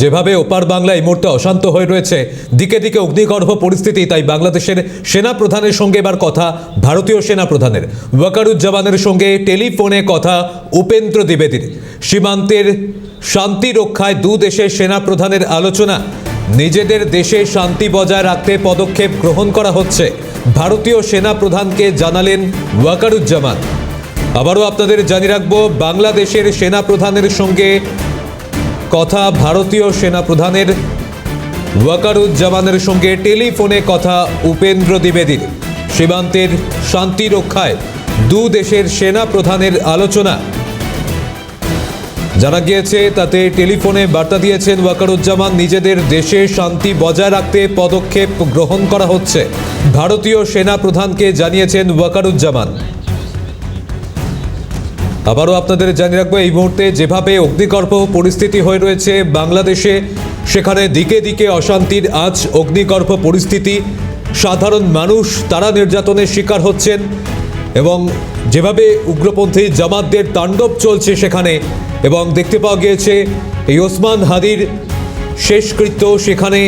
যেভাবে ওপার বাংলা এই মুহূর্তে অশান্ত হয়ে রয়েছে, দিকে দিকে অগ্নিগর্ভ পরিস্থিতি, তাই বাংলাদেশের সেনা প্রধানের সঙ্গে এবার কথা, ভারতীয় সেনা প্রধানের ওয়াকারুজ্জামানের সঙ্গে টেলিফোনে কথা উপেন্দ্র দ্বিবেদীর। সীমান্তের শান্তি রক্ষায় দু দেশের সেনা প্রধানের আলোচনা। নিজেদের দেশে শান্তি বজায় রাখতে পদক্ষেপ গ্রহণ করা হচ্ছে। ভারতীয় সেনা প্রধানকে জানালেন ওয়াকারুজ্জামান। আবারও আপনাদের জানিয়ে রাখব, বাংলাদেশের সেনা প্রধানের সঙ্গে কথা ভারতীয় সেনা প্রধানের ওয়াকারুজ্জামানের সঙ্গে টেলিফোনে কথা উপেন্দ্র দ্বিবেদীর। সীমান্তের শান্তি রক্ষায় দু দেশের সেনা প্রধানের আলোচনা। জানা গিয়েছে, তাতে টেলিফোনে বার্তা দিয়েছেন ওয়াকারুজ্জামান, নিজেদের দেশে শান্তি বজায় রাখতে পদক্ষেপ গ্রহণ করা হচ্ছে। ভারতীয় সেনা প্রধানকে জানিয়েছেন ওয়াকারুজ্জামান। আবারও আপনাদের জানিয়ে রাখব, এই মুহূর্তে যেভাবে অগ্নিগর্ভ পরিস্থিতি হয়ে রয়েছে বাংলাদেশে, সেখানে দিকে দিকে অশান্তির আজ অগ্নিগর্ভ পরিস্থিতি। সাধারণ মানুষ তারা নির্যাতনের শিকার হচ্ছেন এবং যেভাবে উগ্রপন্থী জামাতদের তাণ্ডব চলছে সেখানে, এবং দেখতে পাওয়া গিয়েছে, এই ওসমান হাদির শেষকৃত্য সেখানে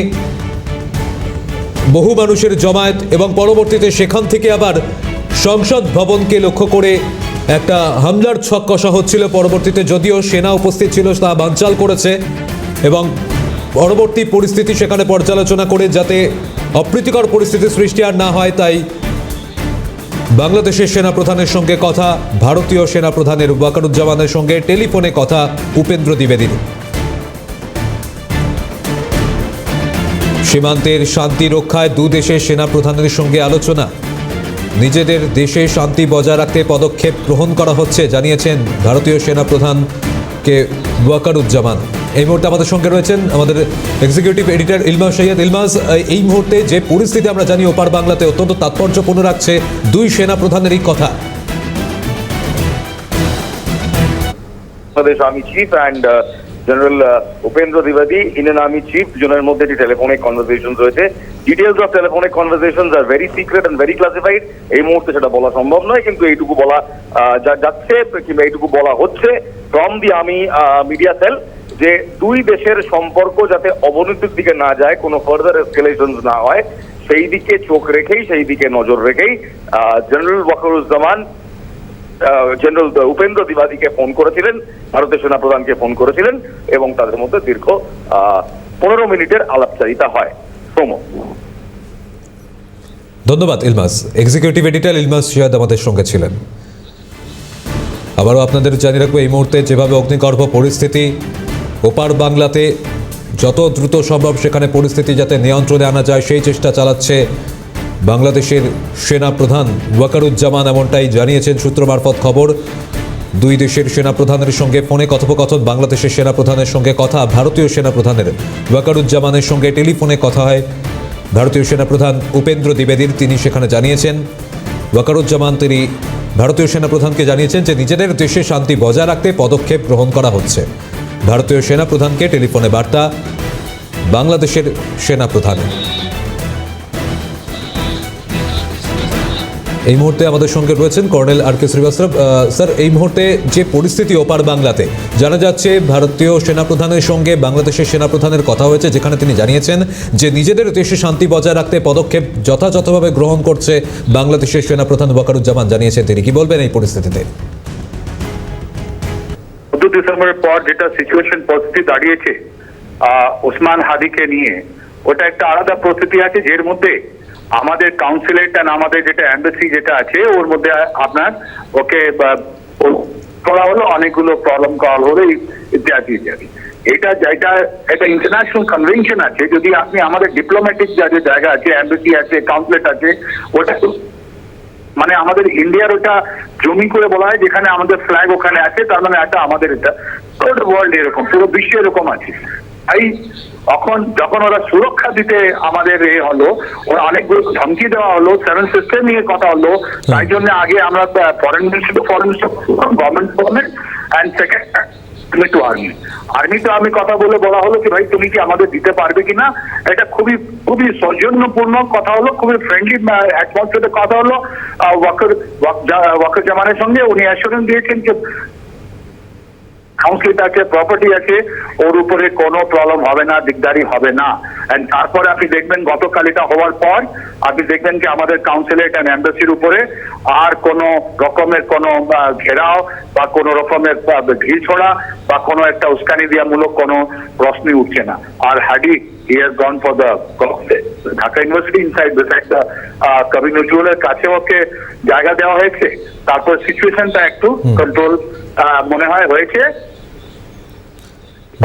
বহু মানুষের জমায়েত এবং পরবর্তীতে সেখান থেকে আবার সংসদ ভবনকে লক্ষ্য করে একটা হামলার ছক কষা হচ্ছিল পরবর্তীতে, যদিও সেনা উপস্থিত ছিল, তা বানচাল করেছে এবং পরবর্তী পরিস্থিতি সেখানে পর্যালোচনা করে যাতে অপ্রীতিকর পরিস্থিতি সৃষ্টি আর না হয়, তাই বাংলাদেশের সেনা প্রধানের সঙ্গে কথা, ভারতীয় সেনা প্রধানের ওয়াকারুজ্জামানের সঙ্গে টেলিফোনে কথা উপেন্দ্র দ্বিবেদীর। সীমান্তের শান্তি রক্ষায় দু দেশের সেনা প্রধানের সঙ্গে আলোচনা। নিজেদের দেশে শান্তি বজায় রাখতে পদক্ষেপ গ্রহণ করা হচ্ছে জানিয়েছেন ভারতীয় সেনা প্রধান কে ওয়াকারুজ্জামান। এই মুহূর্তে আমাদের সঙ্গে রয়েছেন আমাদের এক্সিকিউটিভ এডিটর ইলমাস সৈয়দ। ইলমাস এই মুহূর্তে যে পরিস্থিতি আমরা জানি ওপার বাংলাতে অত্যন্ত তাৎপর্যপূর্ণ রাখছে দুই সেনা প্রধানের এই কথা Chief and uh, General uh, Upendra Dwivedi, Indian Army Chief, দুজনের মধ্যে একটি টেলিফোনিক কনভারসেশন রয়েছে। Details of telephonic conversation are very secret and very classified এই মুহূর্তে সেটা বলা সম্ভব নয় কিন্তু এইটুকু বলা যা যাচ্ছে কিংবা এইটুকু বলা হচ্ছে from the army media cell যে দুই দেশের সম্পর্ক যাতে অবনতির দিকে না যায় কোনো ফার্দার এসকেলেশন না হয় সেই দিকে চোখ রেখেই সেই দিকে নজর রেখেই জেনারেল ওয়াকারুজ্জামান জেনারেল উপেন্দ্র দ্বিবাদীকে ফোন করেছিলেন ভারতের সেনাপ্রধানকে ফোন করেছিলেন এবং তাদের মধ্যে দীর্ঘ পনেরো মিনিটের আলাপচারিতা হয়। প্রমো। ধন্যবাদ, ইলমাস। এক্সিকিউটিভ এডিটর ইলমাস সিয়াদ আমাদের সঙ্গে ছিলেন। আবারও আপনাদের জানিয়ে রাখব, এই মুহূর্তে যেভাবে অগ্নিগর্ভ পরিস্থিতি, ওপার বাংলাতে যত দ্রুত সম্ভব সেখানে পরিস্থিতি যাতে নিয়ন্ত্রণে আনা যায়, সেই চেষ্টা চালাচ্ছে বাংলাদেশের সেনা প্রধান ওয়াকারুজ্জামান এমনটাই জানিয়েছেন সূত্র মারফত খবর। দুই দেশের সেনা প্রধানের সঙ্গে ফোনে কথোপকথন, বাংলাদেশের সেনা প্রধানের সঙ্গে কথা, ভারতীয় সেনা প্রধানের ওয়াকারুজ্জামানের সঙ্গে টেলিফোনে কথা হয়। ভারতীয় সেনাপ্রধান উপেন্দ্র দ্বিবেদীর তিনি সেখানে জানিয়েছেন, ওয়াকারুজ্জামান তিনি ভারতীয় সেনাপ্রধানকে জানিয়েছেন যে নিজেদের দেশে শান্তি বজায় রাখতে পদক্ষেপ গ্রহণ করা হচ্ছে। ভারতীয় সেনাপ্রধানকে টেলিফোনে বার্তা, বাংলাদেশের সেনাপ্রধান এই মুহূর্তে আমাদের সঙ্গে রয়েছেন colonel R K Srivastava. Sir, এই মুহূর্তে যে পরিস্থিতি ওপার বাংলাতে, জানা যাচ্ছে ভারতীয় সেনাপ্রধানের সঙ্গে বাংলাদেশের সেনাপ্রধানের কথা হয়েছে, যেখানে তিনি জানিয়েছেন যে নিজেদের দেশে শান্তি বজায় রাখতে পদক্ষেপ যথাযথভাবে গ্রহণ করছে বাংলাদেশের সেনাপ্রধান ওয়াকারুজ্জামান, জানিয়েছেন তিনি। কি বলবেন এই পরিস্থিতিতে? ডিসেম্বরের পর যেটা সিচুয়েশন পরিস্থিতি দাঁড়িয়েছে ওসমান হাদিকে নিয়ে, ওটা একটা আলাদা পরিস্থিতি আছে, যের মধ্যে আমাদের কাউন্সিলেট and আমাদের যেটা এম্বাসি যেটা আছে, ওর মধ্যে আপনার ওকে করা হলো, অনেকগুলো প্রবলেম কল হলো ইত্যাদি ইত্যাদি। এটা যেটা একটা ইন্টারন্যাশনাল কনভেনশন আছে, যদি আপনি আমাদের ডিপ্লোম্যাটিক যা, যে জায়গা আছে এম্বাসি আছে কাউন্সিলেট আছে, ওটা মানে আমাদের ইন্ডিয়ার ওটা জমি করে বলা হয়, যেখানে আমাদের ফ্ল্যাগ ওখানে আছে, তার মানে একটা আমাদের এটা ওয়ার্ল্ড এরকম, পুরো বিশ্ব এরকম আছে। তাই তখন, যখন ওরা সুরক্ষা দিতে আমাদের এ হলো, ওরা অনেকগুলো ধমকি দেওয়া হলো সেভেন সিস্টেম নিয়ে কথা হলো। তাই জন্য আগে আমরা foreign minister foreign minister government government and second to army army তো আমি কথা বলে বলা হলো কি ভাই, তুমি কি আমাদের দিতে পারবে কিনা এটা খুবই খুবই সৌজন্যপূর্ণ কথা হলো, খুবই ফ্রেন্ডলি অ্যাটমসফিয়ারে কথা হলো। ওয়াকার, ওয়াক- ওয়াকার জামানের সঙ্গে উনি অ্যাসুরেন্স দিয়েছেন যে কাউন্সিল আছে প্রপার্টি আছে ওর উপরে কোনো প্রবলেম হবে না দিকদারি হবে না। এন্ড তারপরে আপনি দেখবেন গতকাল এটা হওয়ার পর আপনি দেখবেন যে আমাদের কাউন্সিলেট অ্যান্ড এম্বাসির উপরে আর কোনো রকমের কোনো ঘেরাও বা কোনো রকমের ঢিল ছোড়া বা কোনো একটা উস্কানি দিয়ামূলক কোনো প্রশ্নই উঠছে না। আর Hadi he has gone for the Dhaka university inside beside the কবি নজরুলের কাছে ওকে জায়গা দেওয়া হয়েছে। তারপর সিচুয়েশনটা একটু কন্ট্রোল মনে হয় হয়েছে।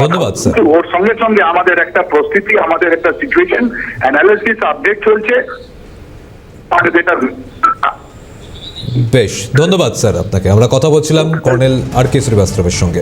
ধন্যবাদ স্যার। ওর সঙ্গে সঙ্গে আমাদের একটা প্রস্তুতি আমাদের একটা সিচুয়েশন অ্যানালিসিস আপডেট চলছে। আর যেটা বেশ ধন্যবাদ স্যার আপনাকে। আমরা কথা বলছিলাম কর্নেল আর কে শ্রীবাস্তবের সঙ্গে।